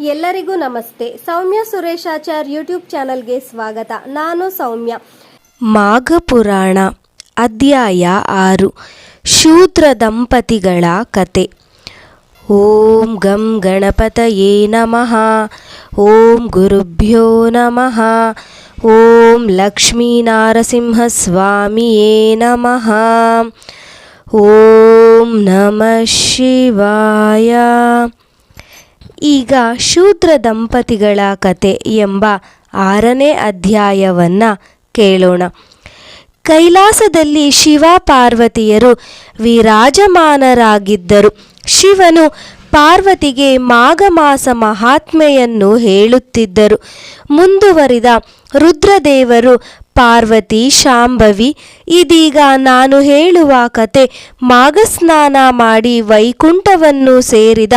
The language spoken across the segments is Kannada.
ಎಲ್ಲರಿಗೂ ನಮಸ್ತೆ. ಸೌಮ್ಯ ಸುರೇಶಾಚಾರ್ ಯೂಟ್ಯೂಬ್ ಚಾನಲ್ಗೆ ಸ್ವಾಗತ. ನಾನು ಸೌಮ್ಯ. ಮಾಘಪುರಾಣ ಅಧ್ಯಾಯ ಆರು, ಶೂದ್ರ ದಂಪತಿಗಳ ಕತೆ. ಓಂ ಗಂ ಗಣಪತಯೇ ನಮಃ. ಓಂ ಗುರುಭ್ಯೋ ನಮಃ. ಓಂ ಲಕ್ಷ್ಮೀನಾರಸಿಂಹಸ್ವಾಮಿಯೇ ನಮಃ. ಓಂ ನಮಃ ಶಿವಾಯ. ಈಗ ಶೂದ್ರ ದಂಪತಿಗಳ ಕತೆ ಎಂಬ ಆರನೇ ಅಧ್ಯಾಯವನ್ನು ಕೇಳೋಣ. ಕೈಲಾಸದಲ್ಲಿ ಶಿವ ಪಾರ್ವತಿಯರು ವಿರಾಜಮಾನರಾಗಿದ್ದರು. ಶಿವನು ಪಾರ್ವತಿಗೆ ಮಾಘಮಾಸ ಮಹಾತ್ಮೆಯನ್ನು ಹೇಳುತ್ತಿದ್ದರು. ಮುಂದುವರಿದ ರುದ್ರದೇವರು ಪಾರ್ವತಿ, ಶಾಂಭವಿ, ಇದೀಗ ನಾನು ಹೇಳುವ ಕತೆ ಮಾಘಸ್ನಾನ ಮಾಡಿ ವೈಕುಂಠವನ್ನು ಸೇರಿದ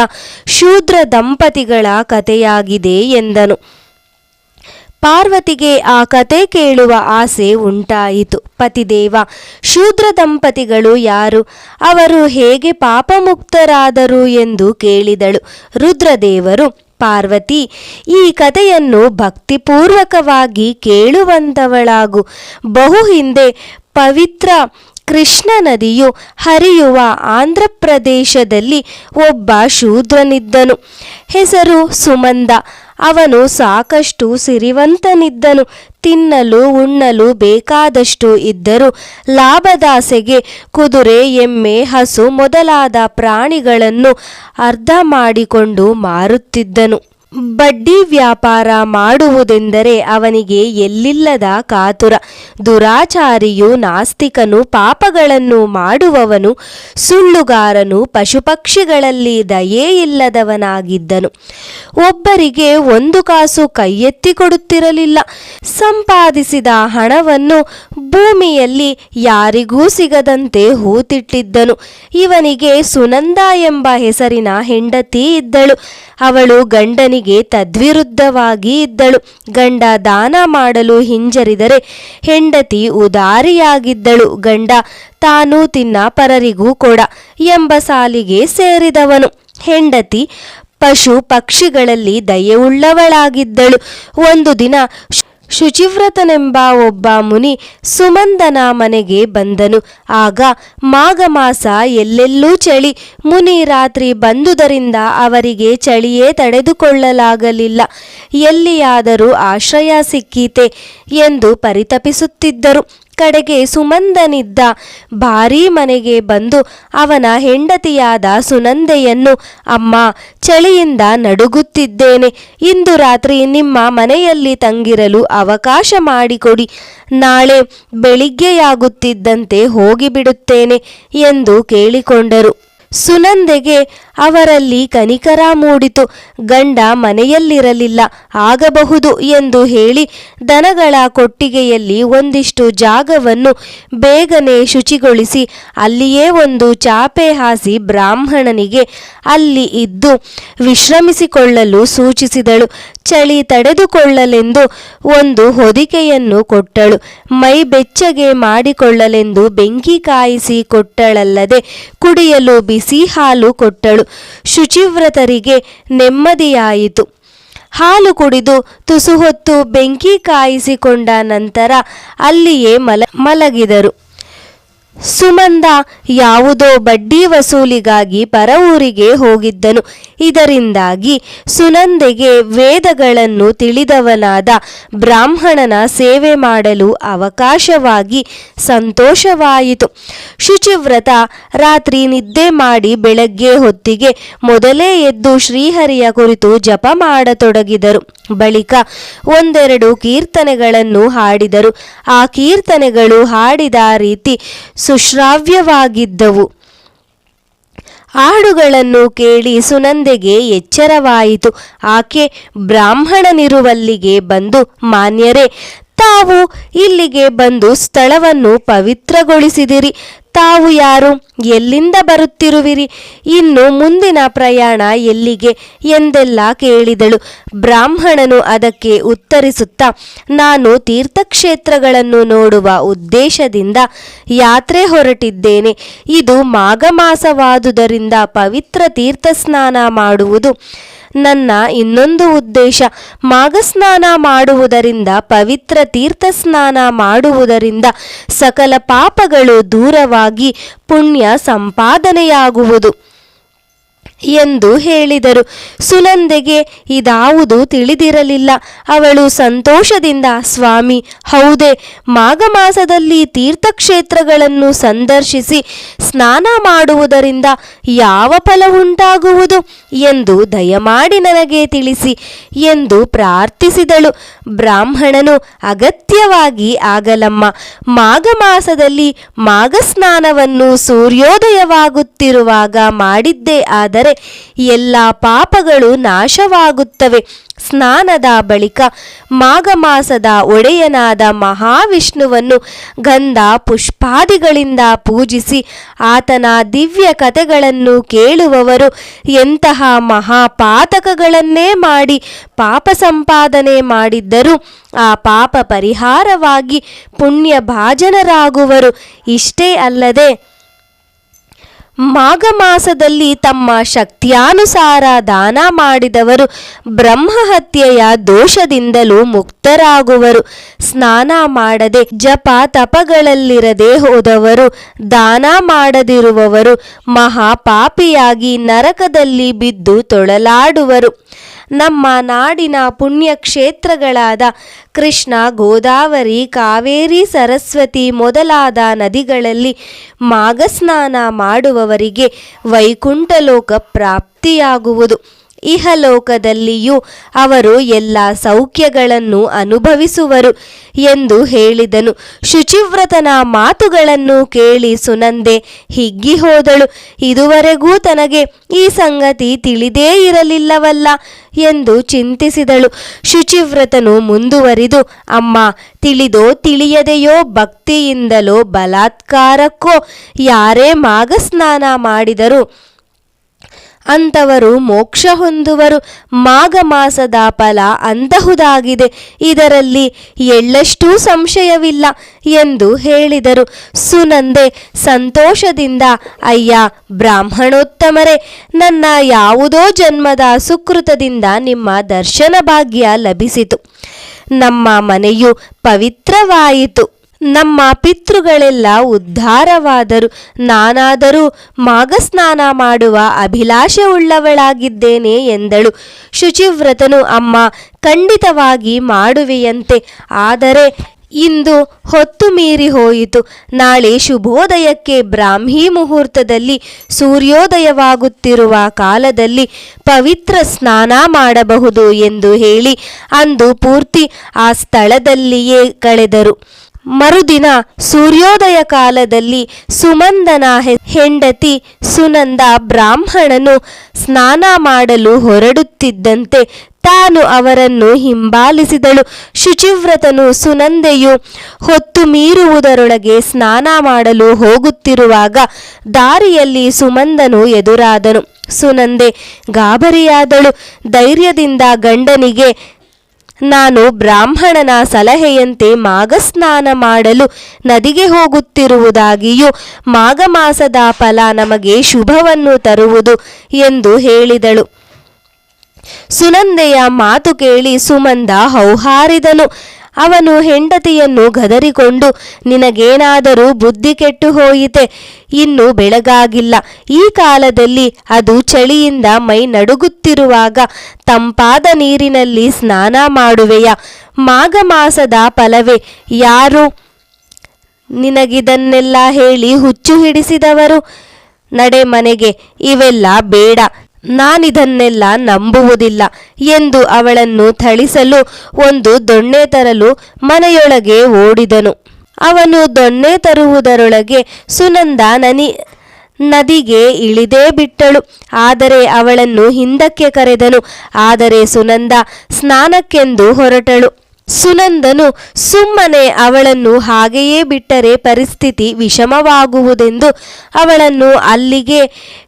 ಶೂದ್ರ ದಂಪತಿಗಳ ಕಥೆಯಾಗಿದೆ ಎಂದನು. ಪಾರ್ವತಿಗೆ ಆ ಕತೆ ಕೇಳುವ ಆಸೆ ಉಂಟಾಯಿತು. ಪತಿದೇವ, ಶೂದ್ರ ದಂಪತಿಗಳು ಯಾರು? ಅವರು ಹೇಗೆ ಪಾಪಮುಕ್ತರಾದರು ಎಂದು ಕೇಳಿದಳು ರುದ್ರದೇವರು. ಪಾರ್ವತಿ, ಈ ಕಥೆಯನ್ನು ಭಕ್ತಿಪೂರ್ವಕವಾಗಿ ಕೇಳುವಂತವಳಾಗು. ಬಹು ಹಿಂದೆ ಪವಿತ್ರ ಕೃಷ್ಣ ನದಿಯು ಹರಿಯುವ ಆಂಧ್ರ ಪ್ರದೇಶದಲ್ಲಿ ಒಬ್ಬ ಶೂದ್ರನಿದ್ದನು. ಹೆಸರು ಸುಮಂದ. ಅವನು ಸಾಕಷ್ಟು ಸಿರಿವಂತನಿದ್ದನು. ತಿನ್ನಲು, ಉಣ್ಣಲು ಬೇಕಾದಷ್ಟು ಇದ್ದರೂ ಲಾಭದಾಸೆಗೆ ಕುದುರೆ, ಎಮ್ಮೆ, ಹಸು ಮೊದಲಾದ ಪ್ರಾಣಿಗಳನ್ನು ಅರ್ಧ ಮಾಡಿಕೊಂಡು ಮಾರುತ್ತಿದ್ದನು. ಬಡ್ಡಿ ವ್ಯಾಪಾರ ಮಾಡುವುದೆಂದರೆ ಅವನಿಗೆ ಎಲ್ಲಿಲ್ಲದ ಕಾತುರ. ದುರಾಚಾರಿಯು ನಾಸ್ತಿಕನು, ಪಾಪಗಳನ್ನು ಮಾಡುವವನು, ಸುಳ್ಳುಗಾರನು, ಪಶುಪಕ್ಷಿಗಳಲ್ಲಿ ದಯೇ ಇಲ್ಲದವನಾಗಿದ್ದನು. ಒಬ್ಬರಿಗೆ ಒಂದು ಕಾಸು ಕೈಯೆತ್ತಿ ಕೊಡುತ್ತಿರಲಿಲ್ಲ. ಸಂಪಾದಿಸಿದ ಹಣವನ್ನು ಭೂಮಿಯಲ್ಲಿ ಯಾರಿಗೂ ಸಿಗದಂತೆ ಹೂತಿಟ್ಟಿದ್ದನು. ಇವನಿಗೆ ಸುನಂದ ಎಂಬ ಹೆಸರಿನ ಹೆಂಡತಿ ಇದ್ದಳು. ಅವಳು ಗಂಡನಿಗೆ ತದ್ವಿರುದ್ಧವಾಗಿ ಇದ್ದಳು. ಗಂಡ ದಾನ ಮಾಡಲು ಹಿಂಜರಿದರೆ ಹೆಂಡತಿ ಉದಾರಿಯಾಗಿದ್ದಳು. ಗಂಡ, ತಾನು ತಿನ್ನ ಪರರಿಗೂ ಕೊಡ ಎಂಬ ಸಾಲಿಗೆ ಸೇರಿದವನು. ಹೆಂಡತಿ ಪಶು ಪಕ್ಷಿಗಳಲ್ಲಿ ದಯೆಯುಳ್ಳವಳಾಗಿದ್ದಳು. ಒಂದು ದಿನ ಶುಚಿವ್ರತನೆಂಬ ಒಬ್ಬ ಮುನಿ ಸುಮಂದನ ಮನೆಗೆ ಬಂದನು. ಆಗ ಮಾಘ ಮಾಸ ಎಲ್ಲೆಲ್ಲೂ ಚಳಿ. ಮುನಿ ರಾತ್ರಿ ಬಂದುದರಿಂದ ಅವರಿಗೆ ಚಳಿಯೇ ತಡೆದುಕೊಳ್ಳಲಾಗಲಿಲ್ಲ. ಎಲ್ಲಿಯಾದರೂ ಆಶ್ರಯ ಸಿಕ್ಕೀತೆ ಎಂದು ಪರಿತಪಿಸುತ್ತಿದ್ದರು. ಕಡೆಗೆ ಸುಮಂದನಿದ್ದ ಭಾರೀ ಮನೆಗೆ ಬಂದು ಅವನ ಹೆಂಡತಿಯಾದ ಸುನಂದೆಯನ್ನು, ಅಮ್ಮ, ಚಳಿಯಿಂದ ನಡುಗುತ್ತಿದ್ದೇನೆ. ಇಂದು ರಾತ್ರಿ ನಿಮ್ಮ ಮನೆಯಲ್ಲಿ ತಂಗಿರಲು ಅವಕಾಶ ಮಾಡಿಕೊಡಿ. ನಾಳೆ ಬೆಳಿಗ್ಗೆಯಾಗುತ್ತಿದ್ದಂತೆ ಹೋಗಿಬಿಡುತ್ತೇನೆ ಎಂದು ಕೇಳಿಕೊಂಡರು. ಸುನಂದೆಗೆ ಅವರಲ್ಲಿ ಕನಿಕರ ಮೂಡಿತು. ಗಂಡ ಮನೆಯಲ್ಲಿರಲಿಲ್ಲ. ಆಗಬಹುದು ಎಂದು ಹೇಳಿ ದನಗಳ ಕೊಟ್ಟಿಗೆಯಲ್ಲಿ ಒಂದಿಷ್ಟು ಜಾಗವನ್ನು ಬೇಗನೆ ಶುಚಿಗೊಳಿಸಿ ಅಲ್ಲಿಯೇ ಒಂದು ಚಾಪೆ ಹಾಸಿ ಬ್ರಾಹ್ಮಣನಿಗೆ ಅಲ್ಲಿ ಇದ್ದು ವಿಶ್ರಮಿಸಿಕೊಳ್ಳಲು ಸೂಚಿಸಿದಳು. ಚಳಿ ತಡೆದುಕೊಳ್ಳಲೆಂದು ಒಂದು ಹೊದಿಕೆಯನ್ನು ಕೊಟ್ಟಳು. ಮೈ ಬೆಚ್ಚಗೆ ಮಾಡಿಕೊಳ್ಳಲೆಂದು ಬೆಂಕಿ ಕಾಯಿಸಿ ಕೊಟ್ಟಳಲ್ಲದೆ ಕುಡಿಯಲು ಬಿಸಿ ಹಾಲು ಕೊಟ್ಟಳು. ಶುಚಿವ್ರತರಿಗೆ ನೆಮ್ಮದಿಯಾಯಿತು. ಹಾಲು ಕುಡಿದು ತುಸು ಹೊತ್ತು ಬೆಂಕಿ ಕಾಯಿಸಿಕೊಂಡ ನಂತರ ಅಲ್ಲಿಯೇ ಮಲ ಮಲಗಿದರು. ಸುಮಂದ ಯಾವುದೋ ಬಡ್ಡಿ ವಸೂಲಿಗಾಗಿ ಪರ ಹೋಗಿದ್ದನು. ಇದರಿಂದಾಗಿ ಸುನಂದೆಗೆ ವೇದಗಳನ್ನು ತಿಳಿದವನಾದ ಬ್ರಾಹ್ಮಣನ ಸೇವೆ ಮಾಡಲು ಅವಕಾಶವಾಗಿ ಸಂತೋಷವಾಯಿತು. ಶುಚಿವ್ರತ ರಾತ್ರಿ ನಿದ್ದೆ ಮಾಡಿ ಬೆಳಗ್ಗೆ ಹೊತ್ತಿಗೆ ಮೊದಲೇ ಎದ್ದು ಶ್ರೀಹರಿಯ ಕುರಿತು ಜಪ ಮಾಡತೊಡಗಿದರು. ಬಳಿಕ ಒಂದೆರಡು ಕೀರ್ತನೆಗಳನ್ನು ಹಾಡಿದರು. ಆ ಕೀರ್ತನೆಗಳು ಹಾಡಿದ ರೀತಿ ಸುಶ್ರಾವ್ಯವಾಗಿದ್ದವು. ಹಾಡುಗಳನ್ನು ಕೇಳಿ ಸುನಂದೆಗೆ ಎಚ್ಚರವಾಯಿತು. ಆಕೆ ಬ್ರಾಹ್ಮಣನಿರುವಲ್ಲಿಗೆ ಬಂದು ಮಾನ್ಯರೇ ತಾವು ಇಲ್ಲಿಗೆ ಬಂದು ಸ್ಥಳವನ್ನು ಪವಿತ್ರಗೊಳಿಸಿದಿರಿ. ತಾವು ಯಾರು? ಎಲ್ಲಿಂದ ಬರುತ್ತಿರುವಿರಿ? ಇನ್ನು ಮುಂದಿನ ಪ್ರಯಾಣ ಎಲ್ಲಿಗೆ? ಎಂದೆಲ್ಲ ಕೇಳಿದಳು. ಬ್ರಾಹ್ಮಣನು ಅದಕ್ಕೆ ಉತ್ತರಿಸುತ್ತಾ, ನಾನು ತೀರ್ಥಕ್ಷೇತ್ರಗಳನ್ನು ನೋಡುವ ಉದ್ದೇಶದಿಂದ ಯಾತ್ರೆ ಹೊರಟಿದ್ದೇನೆ. ಇದು ಮಾಘ ಮಾಸವಾದುದರಿಂದ ಪವಿತ್ರ ತೀರ್ಥಸ್ನಾನ ಮಾಡುವುದು. ನನ್ನ ಇನ್ನೊಂದು ಉದ್ದೇಶ ಮಾಘಸ್ನಾನ ಮಾಡುವುದರಿಂದ ಪವಿತ್ರ ತೀರ್ಥ ಸ್ನಾನ ಮಾಡುವುದರಿಂದ ಸಕಲ ಪಾಪಗಳು ದೂರವಾಗಿ ಪುಣ್ಯ ಸಂಪಾದನೆಯಾಗುವುದು. ಎಂದು ಹೇಳಿದರು. ಸುನಂದೆಗೆ ಇದಾವುದು ತಿಳಿದಿರಲಿಲ್ಲ. ಅವಳು ಸಂತೋಷದಿಂದ, ಸ್ವಾಮಿ, ಹೌದೇ, ಮಾಘ ಮಾಸದಲ್ಲಿ ತೀರ್ಥಕ್ಷೇತ್ರಗಳನ್ನು ಸಂದರ್ಶಿಸಿ ಸ್ನಾನ ಮಾಡುವುದರಿಂದ ಯಾವ ಫಲ ಉಂಟಾಗುವುದು ಎಂದು ದಯಮಾಡಿ ನನಗೆ ತಿಳಿಸಿ ಎಂದು ಪ್ರಾರ್ಥಿಸಿದಳು. ಬ್ರಾಹ್ಮಣನು, ಅಗತ್ಯವಾಗಿ ಆಗಲಮ್ಮ. ಮಾಘ ಮಾಸದಲ್ಲಿ ಮಾಘ ಸ್ನಾನವನ್ನು ಸೂರ್ಯೋದಯವಾಗುತ್ತಿರುವಾಗ ಮಾಡಿದ್ದೇ. ಆದರೆ ಎಲ್ಲ ಪಾಪಗಳು ನಾಶವಾಗುತ್ತವೆ. ಸ್ನಾನದ ಬಳಿಕ ಮಾಘ ಮಾಸದ ಒಡೆಯನಾದ ಮಹಾವಿಷ್ಣುವನ್ನು ಗಂಧ ಪುಷ್ಪಾದಿಗಳಿಂದ ಪೂಜಿಸಿ ಆತನ ದಿವ್ಯ ಕಥೆಗಳನ್ನು ಕೇಳುವವರು ಎಂತಹ ಮಹಾಪಾತಕಗಳನ್ನೇ ಮಾಡಿ ಪಾಪ ಸಂಪಾದನೆ ಮಾಡಿದ್ದರೂ ಆ ಪಾಪ ಪರಿಹಾರವಾಗಿ ಪುಣ್ಯ ಭಾಜನರಾಗುವರು ಇಷ್ಟೇ ಅಲ್ಲದೆ ಮಾಘ ಮಾಸದಲ್ಲಿ ತಮ್ಮ ಶಕ್ತಿಯಾನುಸಾರ ದಾನ ಮಾಡಿದವರು ಬ್ರಹ್ಮಹತ್ಯೆಯ ದೋಷದಿಂದಲೂ ಮುಕ್ತರಾಗುವರು. ಸ್ನಾನ ಮಾಡದೆ ಜಪ ತಪಗಳಲ್ಲಿರದೆ ಹೋದವರು, ದಾನ ಮಾಡದಿರುವವರು ಮಹಾಪಾಪಿಯಾಗಿ ನರಕದಲ್ಲಿ ಬಿದ್ದು ತೊಳಲಾಡುವರು. ನಮ್ಮ ನಾಡಿನ ಪುಣ್ಯಕ್ಷೇತ್ರಗಳಾದ ಕೃಷ್ಣ ಗೋದಾವರಿ ಕಾವೇರಿ ಸರಸ್ವತಿ ಮೊದಲಾದ ನದಿಗಳಲ್ಲಿ ಮಾಘಸ್ನಾನ ಮಾಡುವವರಿಗೆ ವೈಕುಂಠಲೋಕ ಪ್ರಾಪ್ತಿಯಾಗುವುದು. ಇಹಲೋಕದಲ್ಲಿಯೂ ಅವರು ಎಲ್ಲ ಸೌಖ್ಯಗಳನ್ನು ಅನುಭವಿಸುವರು ಎಂದು ಹೇಳಿದನು. ಶುಚಿವ್ರತನ ಮಾತುಗಳನ್ನು ಕೇಳಿ ಸುನಂದೆ ಹಿಗ್ಗಿ ಹೋದಳು. ಇದುವರೆಗೂ ತನಗೆ ಈ ಸಂಗತಿ ತಿಳಿದೇ ಇರಲಿಲ್ಲವಲ್ಲ ಎಂದು ಚಿಂತಿಸಿದಳು. ಶುಚಿವ್ರತನು ಮುಂದುವರಿದು, ಅಮ್ಮ, ತಿಳಿದೋ ತಿಳಿಯದೆಯೋ ಭಕ್ತಿಯಿಂದಲೋ ಬಲಾತ್ಕಾರಕ್ಕೋ ಯಾರೇ ಮಾಘಸ್ನಾನ ಮಾಡಿದರೂ ಅಂಥವರು ಮೋಕ್ಷ ಹೊಂದುವರು. ಮಾಘ ಮಾಸದ ಫಲ ಅಂತಹುದಾಗಿದೆ. ಇದರಲ್ಲಿ ಎಳ್ಳಷ್ಟೂ ಸಂಶಯವಿಲ್ಲ ಎಂದು ಹೇಳಿದರು. ಸುನಂದೆ, ಸಂತೋಷದಿಂದ, ಅಯ್ಯ, ಬ್ರಾಹ್ಮಣೋತ್ತಮರೇ, ನನ್ನ ಯಾವುದೋ ಜನ್ಮದ ಸುಕೃತದಿಂದ ನಿಮ್ಮ ದರ್ಶನ ಭಾಗ್ಯ ಲಭಿಸಿತು. ನಮ್ಮ ಮನೆಯು ಪವಿತ್ರವಾಯಿತು. ನಮ್ಮ ಪಿತೃಗಳೆಲ್ಲ ಉದ್ಧಾರವಾದರು. ನಾನಾದರೂ ಮಾಘಸ್ನಾನ ಮಾಡುವ ಅಭಿಲಾಷೆ ಉಳ್ಳವಳಾಗಿದ್ದೇನೆ ಎಂದಳು. ಶುಚಿವ್ರತನು, ಅಮ್ಮ, ಖಂಡಿತವಾಗಿ ಮಾಡುವೆಯಂತೆ. ಆದರೆ ಇಂದು ಹೊತ್ತು ಮೀರಿ ಹೋಯಿತು. ನಾಳೆ ಶುಭೋದಯಕ್ಕೆ ಬ್ರಾಹ್ಮಿ ಮುಹೂರ್ತದಲ್ಲಿ ಸೂರ್ಯೋದಯವಾಗುತ್ತಿರುವ ಕಾಲದಲ್ಲಿ ಪವಿತ್ರ ಸ್ನಾನ ಮಾಡಬಹುದು ಎಂದು ಹೇಳಿ ಅಂದು ಪೂರ್ತಿ ಆ ಸ್ಥಳದಲ್ಲಿಯೇ ಕಳೆದರು. ಮರುದಿನ ಸೂರ್ಯೋದಯ ಕಾಲದಲ್ಲಿ ಸುಮಂದನ ಹೆಂಡತಿ ಸುನಂದ ಬ್ರಾಹ್ಮಣನು ಸ್ನಾನ ಮಾಡಲು ಹೊರಡುತ್ತಿದ್ದಂತೆ ತಾನು ಅವರನ್ನು ಹಿಂಬಾಲಿಸಿದಳು. ಶುಚಿವ್ರತನು ಸುನಂದೆಯು ಹೊತ್ತು ಮೀರುವುದರೊಳಗೆ ಸ್ನಾನ ಮಾಡಲು ಹೋಗುತ್ತಿರುವಾಗ ದಾರಿಯಲ್ಲಿ ಸುಮಂದನು ಎದುರಾದನು. ಸುನಂದೆ ಗಾಬರಿಯಾದಳು. ಧೈರ್ಯದಿಂದ ಗಂಡನಿಗೆ ನಾನು ಬ್ರಾಹ್ಮಣನ ಸಲಹೆಯಂತೆ ಮಾಘಸ್ನಾನ ಮಾಡಲು ನದಿಗೆ ಹೋಗುತ್ತಿರುವುದಾಗಿಯೂ ಮಾಘ ಮಾಸದ ಫಲ ನಮಗೆ ಶುಭವನ್ನು ತರುವುದು ಎಂದು ಹೇಳಿದಳು. ಸುನಂದೆಯ ಮಾತು ಕೇಳಿ ಸುಮಂದ ಹೌಹಾರಿದನು. ಅವನು ಹೆಂಡತಿಯನ್ನು ಗದರಿಕೊಂಡು, ನಿನಗೇನಾದರೂ ಬುದ್ಧಿ ಕೆಟ್ಟು ಹೋಯಿತೆ, ಇನ್ನು ಬೆಳಗಾಗಿಲ್ಲ. ಈ ಕಾಲದಲ್ಲಿ ಅದು ಚಳಿಯಿಂದ ಮೈ ನಡುಗುತ್ತಿರುವಾಗ ತಂಪಾದ ನೀರಿನಲ್ಲಿ ಸ್ನಾನ ಮಾಡುವೆಯ? ಮಾಘ ಮಾಸದ ಫಲವೇ, ಯಾರು ನಿನಗಿದನ್ನೆಲ್ಲ ಹೇಳಿ ಹುಚ್ಚು ಹಿಡಿಸಿದವರು? ನಡೆ ಮನೆಗೆ, ಇವೆಲ್ಲ ಬೇಡ. ನಾನಿದನ್ನೆಲ್ಲ ನಂಬುವುದಿಲ್ಲ ಎಂದು ಅವಳನ್ನು ಥಳಿಸಲು ಒಂದು ದೊಣ್ಣೆ ತರಲು ಮನೆಯೊಳಗೆ ಓಡಿದನು. ಅವನು ದೊಣ್ಣೆ ತರುವುದರೊಳಗೆ ಸುನಂದ ನನಿ, ನದಿಗೆ ಇಳಿದೇ ಬಿಟ್ಟಳು. ಆದರೆ ಅವಳನ್ನು ಹಿಂದಕ್ಕೆ ಕರೆದನು. ಆದರೆ ಸುನಂದ ಸ್ನಾನಕ್ಕೆಂದು ಹೊರಟಳು. ಸುನಂದನು ಸುಮ್ಮನೆ ಅವಳನ್ನು ಹಾಗೆಯೇ ಬಿಟ್ಟರೆ ಪರಿಸ್ಥಿತಿ ವಿಷಮವಾಗುವುದೆಂದು ಅವಳನ್ನು ಅಲ್ಲಿಗೆ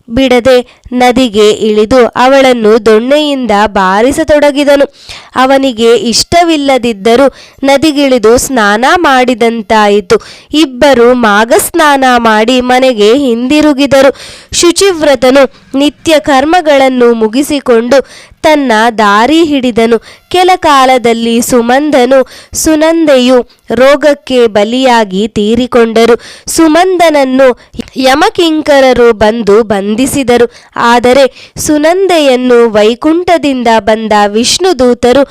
ಬಿಡದೆ ನದಿಗೆ ಇಳಿದು ಅವಳನ್ನು ದೊಣ್ಣೆಯಿಂದ ಬಾರಿಸತೊಡಗಿದನು. ಅವನಿಗೆ ಇಷ್ಟವಿಲ್ಲದಿದ್ದರೂ ನದಿಗಿಳಿದು ಸ್ನಾನ ಮಾಡಿದಂತಾಯಿತು. ಇಬ್ಬರು ಮಾಘಸ್ನಾನ ಮಾಡಿ ಮನೆಗೆ ಹಿಂದಿರುಗಿದರು. ಶುಚಿವ್ರತನು ನಿತ್ಯ ಕರ್ಮಗಳನ್ನು ಮುಗಿಸಿಕೊಂಡು ತನ್ನ ದಾರಿ ಹಿಡಿದನು. ಕೆಲ ಕಾಲದಲ್ಲಿ ಸುಮಂದನು ಸುನಂದೆಯು ರೋಗಕ್ಕೆ ಬಲಿಯಾಗಿ ತೀರಿಕೊಂಡರು. ಸುಮಂದನನ್ನು ಯಮಕಿಂಕರರು ಬಂದು ಬಂಧಿಸಿದರು. ಆದರೆ ಸುನಂದೆಯನ್ನು ವೈಕುಂಠದಿಂದ ಬಂದ ವಿಷ್ಣುದೂತರು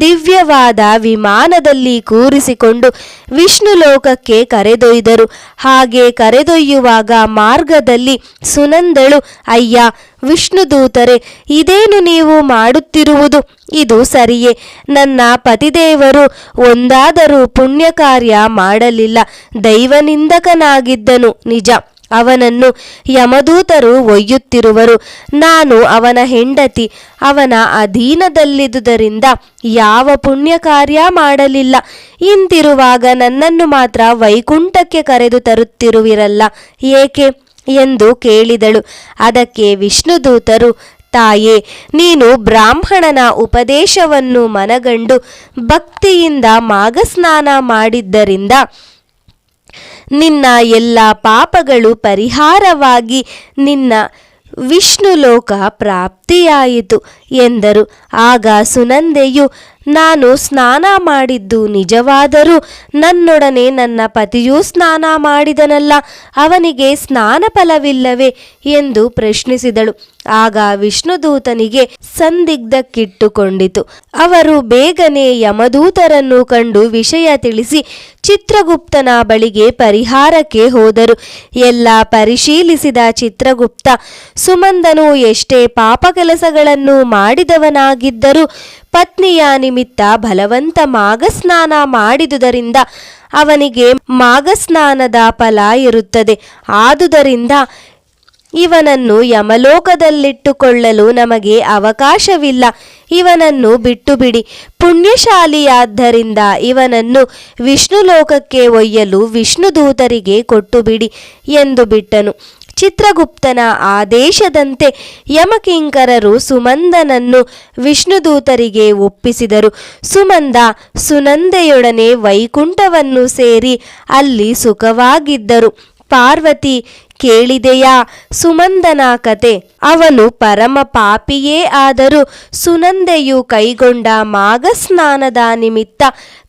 ದಿವ್ಯವಾದ ವಿಮಾನದಲ್ಲಿ ಕೂರಿಸಿಕೊಂಡು ವಿಷ್ಣು ಲೋಕಕ್ಕೆ ಕರೆದೊಯ್ದರು. ಹಾಗೆ ಕರೆದೊಯ್ಯುವಾಗ ಮಾರ್ಗದಲ್ಲಿ ಸುನಂದಳು, ಅಯ್ಯ ವಿಷ್ಣುದೂತರೆ, ಇದೇನು ನೀವು ಮಾಡುತ್ತಿರುವುದು? ಇದು ಸರಿಯೇ. ನನ್ನ ಪತಿದೇವರು ಒಂದಾದರೂ ಪುಣ್ಯ ಕಾರ್ಯ ಮಾಡಲಿಲ್ಲ. ದೈವನಿಂದಕನಾಗಿದ್ದನು. ನಿಜ. ಅವನನ್ನು ಯಮದೂತರು ಒಯ್ಯುತ್ತಿರುವರು. ನಾನು ಅವನ ಹೆಂಡತಿ. ಅವನ ಅಧೀನದಲ್ಲಿದ್ದುದರಿಂದ ಯಾವ ಪುಣ್ಯ ಕಾರ್ಯ ಮಾಡಲಿಲ್ಲ. ಇಂತಿರುವಾಗ ನನ್ನನ್ನು ಮಾತ್ರ ವೈಕುಂಠಕ್ಕೆ ಕರೆದು ತರುತ್ತಿರುವಿರಲ್ಲ. ಏಕೆ? ಎಂದು ಕೇಳಿದಳು. ಅದಕ್ಕೆ ವಿಷ್ಣುದೂತರು, ತಾಯೇ, ನೀನು ಬ್ರಾಹ್ಮಣನ ಉಪದೇಶವನ್ನು ಮನಗಂಡು ಭಕ್ತಿಯಿಂದ ಮಾಗಸ್ನಾನ ಮಾಡಿದ್ದರಿಂದ ನಿನ್ನ ಎಲ್ಲ ಪಾಪಗಳು ಪರಿಹಾರವಾಗಿ ನಿನ್ನ ವಿಷ್ಣು ಲೋಕ ಪ್ರಾಪ್ತಿಯಾಯಿತು. ಎಂದರು. ಆಗ ಸುನಂದೆಯು, ನಾನು ಸ್ನಾನ ಮಾಡಿದ್ದು ನಿಜವಾದರೂ ನನ್ನೊಡನೆ ನನ್ನ ಪತಿಯೂ ಸ್ನಾನ ಮಾಡಿದನಲ್ಲ, ಅವನಿಗೆ ಸ್ನಾನ ಫಲವಿಲ್ಲವೇ? ಎಂದು ಪ್ರಶ್ನಿಸಿದಳು. ಆಗ ವಿಷ್ಣುದೂತನಿಗೆ ಸಂದಿಗ್ಧಕ್ಕಿಟ್ಟುಕೊಂಡಿತು. ಅವರು ಬೇಗನೆ ಯಮದೂತರನ್ನು ಕಂಡು ವಿಷಯ ತಿಳಿಸಿ ಚಿತ್ರಗುಪ್ತನ ಬಳಿಗೆ ಪರಿಹಾರಕ್ಕೆ ಹೋದರು. ಎಲ್ಲ ಪರಿಶೀಲಿಸಿದ ಚಿತ್ರಗುಪ್ತ, ಸುಮಂದನು ಎಷ್ಟೇ ಪಾಪ ಕೆಲಸಗಳನ್ನು ಮಾಡಿದವನಾಗಿದ್ದರೂ ಪತ್ನಿಯ ನಿಮಿತ್ತ ಬಲವಂತ ಮಾಗಸ್ನಾನ ಮಾಡಿದುದರಿಂದ ಅವನಿಗೆ ಮಾಗಸ್ನಾನದ ಫಲ ಇರುತ್ತದೆ. ಆದುದರಿಂದ ಇವನನ್ನು ಯಮಲೋಕದಲ್ಲಿಟ್ಟುಕೊಳ್ಳಲು ನಮಗೆ ಅವಕಾಶವಿಲ್ಲ. ಇವನನ್ನು ಬಿಟ್ಟು ಬಿಡಿ ಪುಣ್ಯಶಾಲಿಯಾದ್ದರಿಂದ ಇವನನ್ನು ವಿಷ್ಣು ಲೋಕಕ್ಕೆ ಒಯ್ಯಲು ವಿಷ್ಣುದೂತರಿಗೆ ಕೊಟ್ಟು ಬಿಡಿ ಎಂದು ಬಿಟ್ಟನು. ಚಿತ್ರಗುಪ್ತನ ಆದೇಶದಂತೆ ಯಮಕಿಂಕರರು ಸುಮಂದನನ್ನು ವಿಷ್ಣುದೂತರಿಗೆ ಒಪ್ಪಿಸಿದರು. ಸುಮಂದ ಸುನಂದೆಯೊಡನೆ ವೈಕುಂಠವನ್ನು ಸೇರಿ ಅಲ್ಲಿ ಸುಖವಾಗಿದ್ದರು. ಪಾರ್ವತಿ, ಕೇಳಿದೆಯಾ ಸುಮಂದನ ಕತೆ? ಅವನು ಪರಮ ಪಾಪಿಯೇ ಆದರೂ ಸುನಂದೆಯು ಕೈಗೊಂಡ ಮಾಗಸ್ನಾನದ ನಿಮಿತ್ತ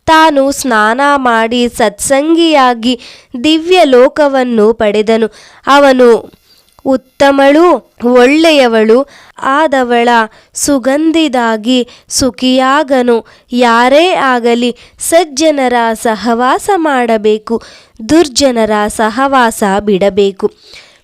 ತಾನು ಸ್ನಾನ ಮಾಡಿ ಸತ್ಸಂಗಿಯಾಗಿ ದಿವ್ಯ ಲೋಕವನ್ನು ಪಡೆದನು. ಅವನು ಉತ್ತಮಳು ಒಳ್ಳೆಯವಳು ಆದವಳ ಸುಗಂಧಿದಾಗಿ ಸುಖಿಯಾಗನು. ಯಾರೇ ಆಗಲಿ ಸಜ್ಜನರ ಸಹವಾಸ ಮಾಡಬೇಕು, ದುರ್ಜನರ ಸಹವಾಸ ಬಿಡಬೇಕು.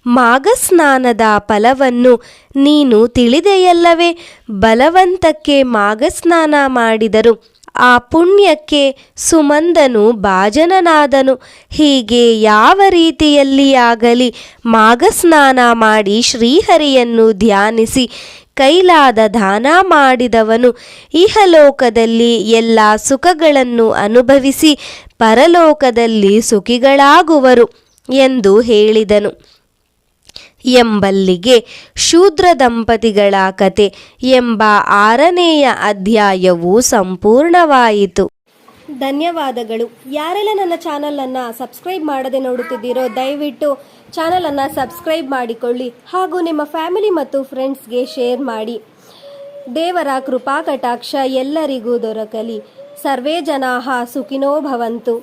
ಮಾಗಸ್ನಾನದ ಫಲವನ್ನು ನೀನು ತಿಳಿದೆಯಲ್ಲವೇ? ಬಲವಂತಕ್ಕೆ ಮಾಗಸ್ನಾನ ಮಾಡಿದರು. ಆ ಪುಣ್ಯಕ್ಕೆ ಸುಮಂದನು ಭಾಜನನಾದನು. ಹೀಗೆ ಯಾವ ರೀತಿಯಲ್ಲಿ ಆಗಲಿ ಮಾಗಸ್ನಾನ ಮಾಡಿ ಶ್ರೀಹರಿಯನ್ನು ಧ್ಯಾನಿಸಿ ಕೈಲಾದ ದಾನ ಮಾಡಿದವನು. ಇಹಲೋಕದಲ್ಲಿ ಎಲ್ಲ ಸುಖಗಳನ್ನು ಅನುಭವಿಸಿ ಪರಲೋಕದಲ್ಲಿ ಸುಖಿಗಳಾಗುವರು ಎಂದು ಹೇಳಿದನು. ಎಂಬಲ್ಲಿಗೆ ಶೂದ್ರ ದಂಪತಿಗಳ ಕತೆ ಎಂಬ ಆರನೆಯ ಅಧ್ಯಾಯವು ಸಂಪೂರ್ಣವಾಯಿತು. ಧನ್ಯವಾದಗಳು. ಯಾರೆಲ್ಲ ನನ್ನ ಚಾನಲನ್ನು ಸಬ್ಸ್ಕ್ರೈಬ್ ಮಾಡದೆ ನೋಡುತ್ತಿದ್ದೀರೋ ದಯವಿಟ್ಟು ಚಾನಲನ್ನು ಸಬ್ಸ್ಕ್ರೈಬ್ ಮಾಡಿಕೊಳ್ಳಿ ಹಾಗೂ ನಿಮ್ಮ ಫ್ಯಾಮಿಲಿ ಮತ್ತು ಫ್ರೆಂಡ್ಸ್ಗೆ ಶೇರ್ ಮಾಡಿ. ದೇವರ ಕೃಪಾ ಕಟಾಕ್ಷ ಎಲ್ಲರಿಗೂ ದೊರಕಲಿ. ಸರ್ವೇ ಜನಾಹ ಸುಖಿನೋ ಭವಂತು.